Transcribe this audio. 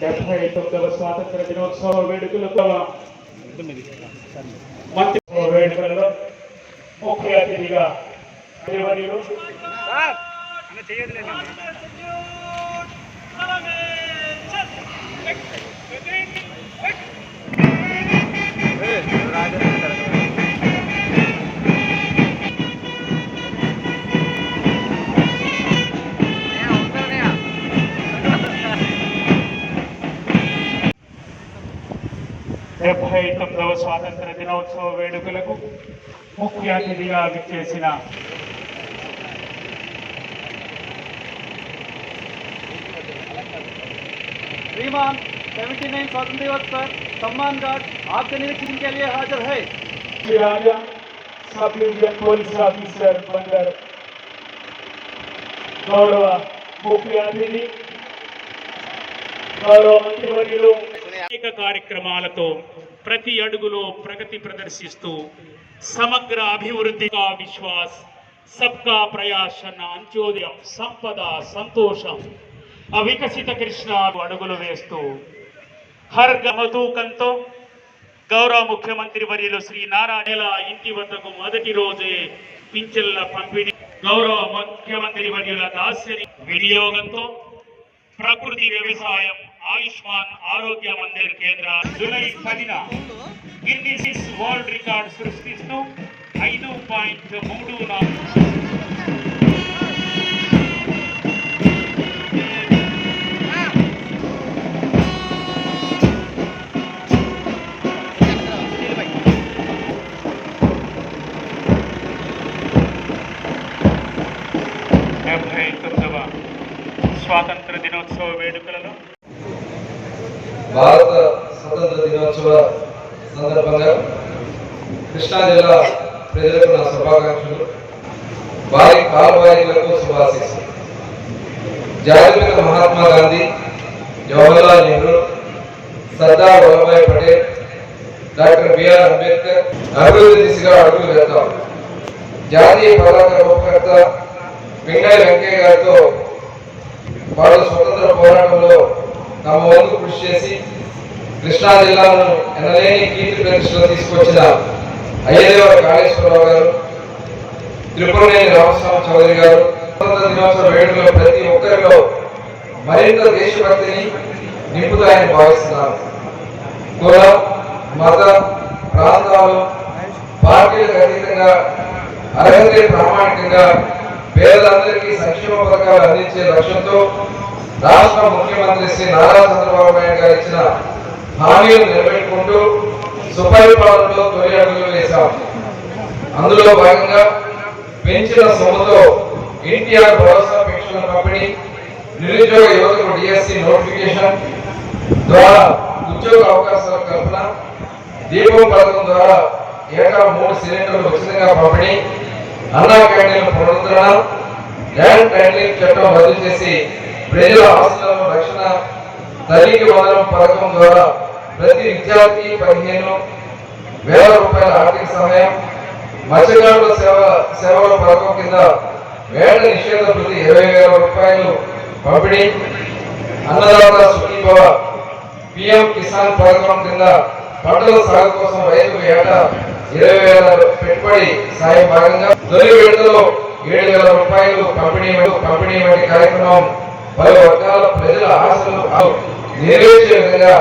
డెబ్బై తొమ్మిదవ స్వాతంత్ర దినోత్సవ వేడుకలతో మంత్రి వేడుకలలో ముఖ్య అతిథిగా దేవనీయులు డెబ్బై తొమ్మిదవ స్వాతంత్ర దినోత్సవ వేడుకలకు ముఖ్య అతిథిగా విచ్చేసిన श्रीमान 79 स्वतंत्र दिवस पर सम्मान गार्ड आपके निरीक्षण के लिए हाजिर है Shri Raja sub division police officer Bandar గౌరవ ముఖ్య అతిథి గౌరవ మంత్రివర్యులు అనేక కార్యక్రమాలతో ప్రతి అడుగులో ప్రగతి ప్రదర్శిస్తూ సమగ్ర అభివృద్ధి విశ్వాస్ సబ్కా ప్రయాసన అంత్యోదయం సంపద సంతోషం అవికసిత కృష్ణ అడుగులు వేస్తూ హర్ గమతూకంతో గౌరవ ముఖ్యమంత్రి వర్యులు శ్రీ నారాయణ ఇంటి వద్దకు మొదటి రోజే పింఛన్ల పంపిణీ. గౌరవ ముఖ్యమంత్రి వర్యుల దాస్యని వినియోగంతో ప్రకృతి వ్యవసాయం ఆయుష్మాన్ ఆరోగ్య మందిర్ కేంద్ర జూలై పదిన గిన్నిస్ వరల్డ్ రికార్డ్ సృష్టిస్తూ ఐదు పాయింట్ మూడు నాలుగు డెబ్బై తొమ్మిదవ స్వాతంత్ర దినోత్సవ వేడుకలలో భారత స్వతంత్ర దినోత్సవ సందర్భంగా కృష్ణా జిల్లా ప్రజలకు నా శుభాకాంక్షలు. వారి కాలవారీలకు శుభాశీస్సులు. జాతిపిత మహాత్మా గాంధీ జవహర్లాల్ నెహ్రూ సర్దార్ వల్లభాయ్ పటేల్ డాక్టర్ బిఆర్ అంబేద్కర్ అభివృద్ధి దిశగా అడుగులు వేద్దాం జాతీయ పతాక రూపకర్త వెంకయ్య వెంకయ్య గారితో వారు స్వతంత్ర పోరాటం తమ వంతు కృషి చేసి కృష్ణా జిల్లాను ఎనలేని కీర్తి ప్రతిష్టలు తీసుకొచ్చిన అయ్యదేవ కాళేశ్వరరావు గారు త్రిపురనేని రామస్వామి చౌదరి గారు స్వతంత్ర దినోత్సవ వేడుకలో ప్రతి ఒక్కరిలో మరింత దేశభక్తిని నింపుతాయని భావిస్తున్నారు. కుల మత ప్రాంతాలు పార్టీలకు అతీతంగా అర్హతే ప్రామాణికంగా పేదలందరికీ సంక్షేమ పథకాలు అందించే లక్ష్యంతో రాష్ట్ర ముఖ్యమంత్రి శ్రీ నారా చంద్రబాబు నాయుడు గారు ఇచ్చిన హామీలు నిలబెట్టుకుంటూ సుపరిపాలనలో తొలి అడుగులు వేశాం. అందులో భాగంగా పెంచిన సొమ్ముతో ఎన్టీఆర్ భరోసా పెన్షన్ల పంపిణీ నిరుద్యోగ యువతకు డిఎస్సి నోటిఫికేషన్ ద్వారా ఉద్యోగ అవకాశాల కల్పన దీపం పథకం ద్వారా ఏటా మూడు సిలిండర్లు ఉచితంగా పంపిణీ అన్నా క్యాంటీన్ల పునరుద్ధరణ ల్యాండ్ టైటిలింగ్ చట్టం రద్దు చేసి ప్రజల అవసరం రక్షణ తల్లికి వందనం పథకం ద్వారా ప్రతి విద్యార్థి పదిహేను వేల రూపాయల ఆర్థిక సహాయం మత్స్యకారుల సేవ సేవల పథకం కింద వేల నిషేధ ప్రతి ఇరవై వేల రూపాయలు పంపిణీ అన్నదాత సుఖీభవ పిఎం కిసాన్ పథకం కింద పంటల సాగు కోసం రైతుకు ఏటా ఇరవై వేల పెట్టుబడి సాయం భాగంగా తొలి విడతలో ఏడు వేల రూపాయలు పంపిణీ పంపిణీ వంటి కార్యక్రమం పలు వర్గాల ప్రజల ఆశలు నెరవేర్చే విధంగా